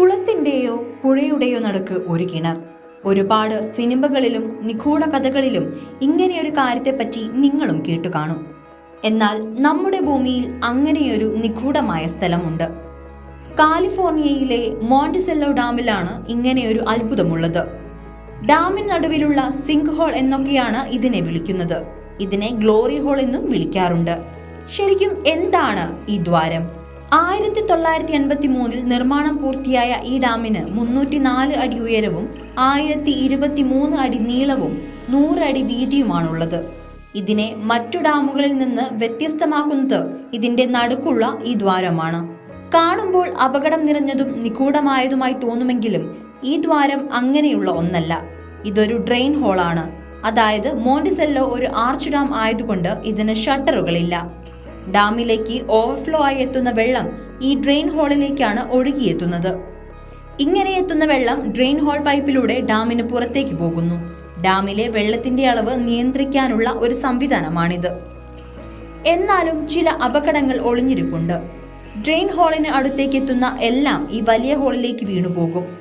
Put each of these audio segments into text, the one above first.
കുളത്തിന്റെയോ പുഴയുടെയോ നടുക്ക് ഒരു കിണർ. ഒരുപാട് സിനിമകളിലും നിഗൂഢ കഥകളിലും ഇങ്ങനെയൊരു കാര്യത്തെപ്പറ്റി നിങ്ങളും കേട്ടു കാണും. എന്നാൽ നമ്മുടെ ഭൂമിയിൽ അങ്ങനെയൊരു നിഗൂഢമായ സ്ഥലമുണ്ട്. കാലിഫോർണിയയിലെ മോണ്ടിസെല്ലോ ഡാമിലാണ് ഇങ്ങനെയൊരു അത്ഭുതമുള്ളത്. ഡാമിന് നടുവിലുള്ള സിങ്ക് ഹോൾ എന്നൊക്കെയാണ് ഇതിനെ വിളിക്കുന്നത്. ഇതിനെ ഗ്ലോറി ഹോൾ എന്നും വിളിക്കാറുണ്ട്. ശരിക്കും എന്താണ് ഈ ദ്വാരം? ആയിരത്തി തൊള്ളായിരത്തി എൺപത്തി മൂന്നിൽ നിർമ്മാണം പൂർത്തിയായ ഈ ഡാമിന് മുന്നൂറ്റി നാല് അടി ഉയരവും ആയിരത്തി ഇരുപത്തി മൂന്ന് അടി നീളവും നൂറടി വീതിയുമാണുള്ളത്. ഇതിനെ മറ്റു ഡാമുകളിൽ നിന്ന് വ്യത്യസ്തമാക്കുന്നത് ഇതിന്റെ നടുക്കുള്ള ഈ ദ്വാരമാണ്. കാണുമ്പോൾ അപകടം നിറഞ്ഞതും നിഗൂഢമായതുമായി തോന്നുമെങ്കിലും ഈ ദ്വാരം അങ്ങനെയുള്ള ഒന്നല്ല. ഇതൊരു ഡ്രെയിൻ ഹോളാണ്. അതായത് മോണ്ടിസെല്ലോ ഒരു ആർച്ച് ഡാം ആയതുകൊണ്ട് ഇതിന് ഷട്ടറുകളില്ല. ഡാമിലേക്ക് ഓവർഫ്ലോ ആയി എത്തുന്ന വെള്ളം ഈ ഡ്രെയിൻ ഹോളിലേക്കാണ് ഒഴുകിയെത്തുന്നത്. ഇങ്ങനെ എത്തുന്ന വെള്ളം ഡ്രെയിൻ ഹോൾ പൈപ്പിലൂടെ ഡാമിന് പുറത്തേക്ക് പോകുന്നു. ഡാമിലെ വെള്ളത്തിന്റെ അളവ് നിയന്ത്രിക്കാനുള്ള ഒരു സംവിധാനമാണിത്. എന്നാലും ചില അപകടങ്ങൾ ഒളിഞ്ഞിരിപ്പുണ്ട്. ഡ്രെയിൻ ഹോളിന് അടുത്തേക്ക് എത്തുന്ന എല്ലാം ഈ വലിയ ഹോളിലേക്ക് വീണുപോകും.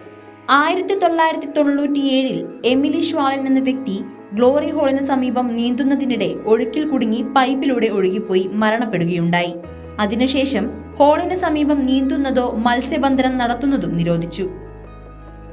ആയിരത്തി തൊള്ളായിരത്തി തൊണ്ണൂറ്റിയേഴിൽ എമിലി ഷ്വാലൻ എന്ന വ്യക്തി ഗ്ലോറി ഹോളിന് സമീപം നീന്തുന്നതിനിടെ ഒഴുക്കിൽ കുടുങ്ങി പൈപ്പിലൂടെ ഒഴുകിപ്പോയി മരണപ്പെടുകയുണ്ടായി. അതിനുശേഷം ഹോളിന് സമീപം നീന്തുന്നതോ മത്സ്യബന്ധനം നടത്തുന്നതും നിരോധിച്ചു.